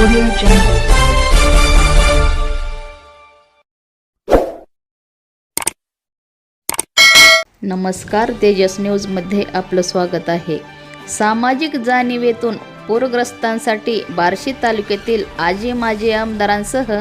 Audio Jungle. नमस्कार तेजस न्यूजमध्ये आपलं स्वागत आहे सामाजिक जाणीवेतून पूरग्रस्तांसाठी बार्शी तालुक्यातील आजी माजी आमदारांसह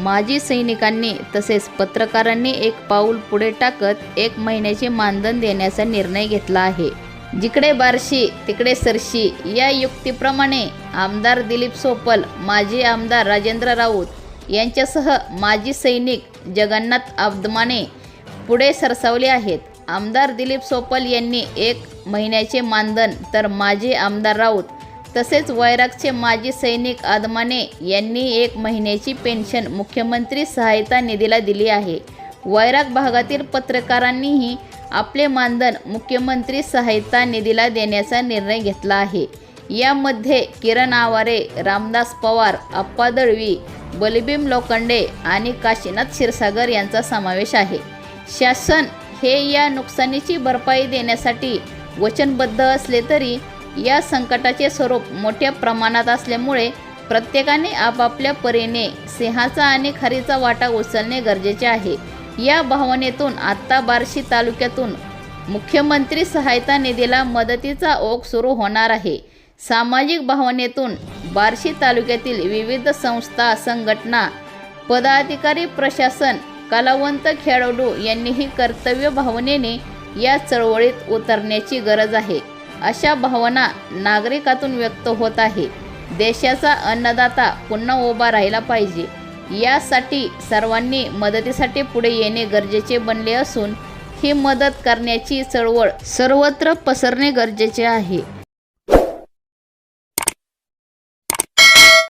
माजी सैनिकांनी तसेच पत्रकारांनी एक पाऊल पुढे टाकत एक महिन्याचे मानधन देण्याचा निर्णय घेतला आहे जिकडे बारशी तिकडे सरशी या युक्तीप्रमाणे आमदार दिलीप सोपल माजी आमदार राजेंद्र राऊत यांच्यासह माजी सैनिक जगन्नाथ आब्दमाने पुढे सरसावले आहेत. आमदार दिलीप सोपल यांनी एक महिन्याचे मानधन तर माजी आमदार राऊत तसेच वैरागचे माजी सैनिक आदमाने यांनी एक महिन्याची पेन्शन मुख्यमंत्री सहायता निधीला दिली आहे. वैराग भागातील पत्रकारांनीही आपले मानधन मुख्यमंत्री सहायता निधीला देण्याचा निर्णय घेतला आहे. यामध्ये किरण आवारे रामदास पवार अप्पा दळवी बलभीम लोखंडे आणि काशीनाथ क्षीरसागर यांचा समावेश आहे. शासन हे या नुकसानीची भरपाई देण्यासाठी वचनबद्ध असले तरी या संकटाचे स्वरूप मोठ्या प्रमाणात असल्यामुळे प्रत्येकाने आपापल्या परीने सिंहाचा आणि खारीचा वाटा उचलणे गरजेचे आहे. या भावनेतून आत्ता बार्शी तालुक्यातून मुख्यमंत्री सहायता निधीला मदतीचा ओघ सुरू होणार आहे. सामाजिक भावनेतून बार्शी तालुक्यातील विविध संस्था संघटना पदाधिकारी प्रशासन कलावंत खेळाडू यांनीही कर्तव्य भावनेने या चळवळीत उतरण्याची गरज आहे. अशा भावना नागरिकातून व्यक्त होत आहे. देशाचा अन्नदाता पुन्हा उभा राहिला पाहिजे. यासाठी सर्वांनी मदतीसाठी पुढे येणे गरजेचे बनले असून ही मदत करण्याची चळवळ सर्वत्र पसरणे गरजेचे आहे.